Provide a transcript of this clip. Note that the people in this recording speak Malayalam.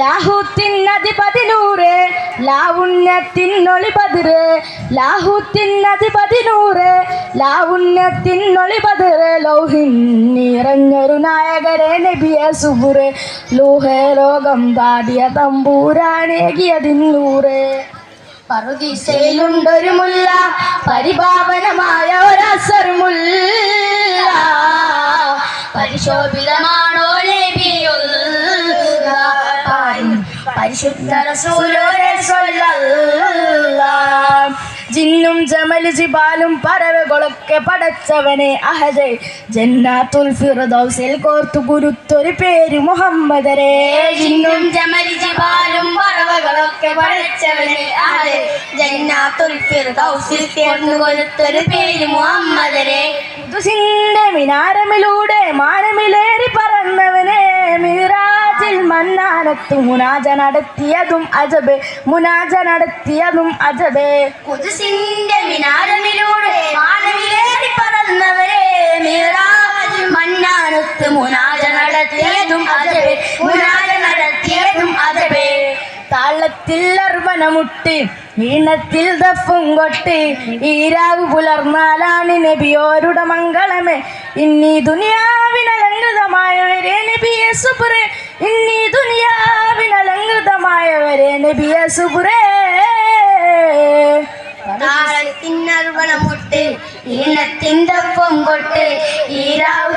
ലാഹുത്തിനധിപതിനൂറ് ലാവുണ്യത്തിനൊളി പതിര്. ലാഹുത്തിനധിപതിനൂറ് ലാവുണ്യത്തിനൊളി പതിര്. ലൗഹിൻ നിറഞ്ഞൊരു നായകരെ നബിയ സുബുറ്. ലൂഹേ ലോകം പാടിയ തമ്പൂരാനേകിയതിന്നൂറ് പറുദീസയിലുണ്ടൊരു മുല്ല പരിപാവനമായ ഒരസർ മുല്ല നബിയുള്ള പരിശുദ്ധ. ജിന്നും ജമൽ ജിബാലും പറവകളൊക്കെ പടച്ചവനെ അഹജ് ജന്നാത്തുൽ ഫിർദൗസിൽ കോർത്തു ഗുരുത്തൊരു പേര് മുഹമ്മദരെ. ജിന്നും ജമൽ ജിബാലും പറവകളൊക്കെ പടച്ചവനെ അഹജ് ജന്നാത്തുൽ ഫിർദൗസിൽ കോർത്തു ഗുരുത്തൊരു പേര് മുഹമ്മദരെ. ദുസിന്റെ മിനാരമിലൂടെ മന്നാനത്ത് മുനാജ നടത്തിയതും അജബ് മുനാജ നടത്തിയതും അജബ്. കുതുസിന്റെ മിനാരമിലൂടെ മാനമിലേറി പറന്നവരെ മിറാജിൽ മന്നാനത്ത് മുനാജ നടത്തിയതും അജബ് മുനാജ നടത്തിയതും അജബ്. താളത്തിൽ അർവനമുട്ട് ഈണത്തിൽ ദഫും കൊട്ട് ഈരാവ് പുലർന്നാലാണ് നബിയോരുടെ മംഗളമേ. ഇന്നീ ദുനിയാവിനലങ്കൃതമായവരെ ദുനിയാവിനലങ്കൃതമായവരെ നബിയെ സുബുറേ താളത്തിനർവണമുട്ട് ഈണത്തിന്റെ പൊങ്കൊട്ട് ഈരാവ്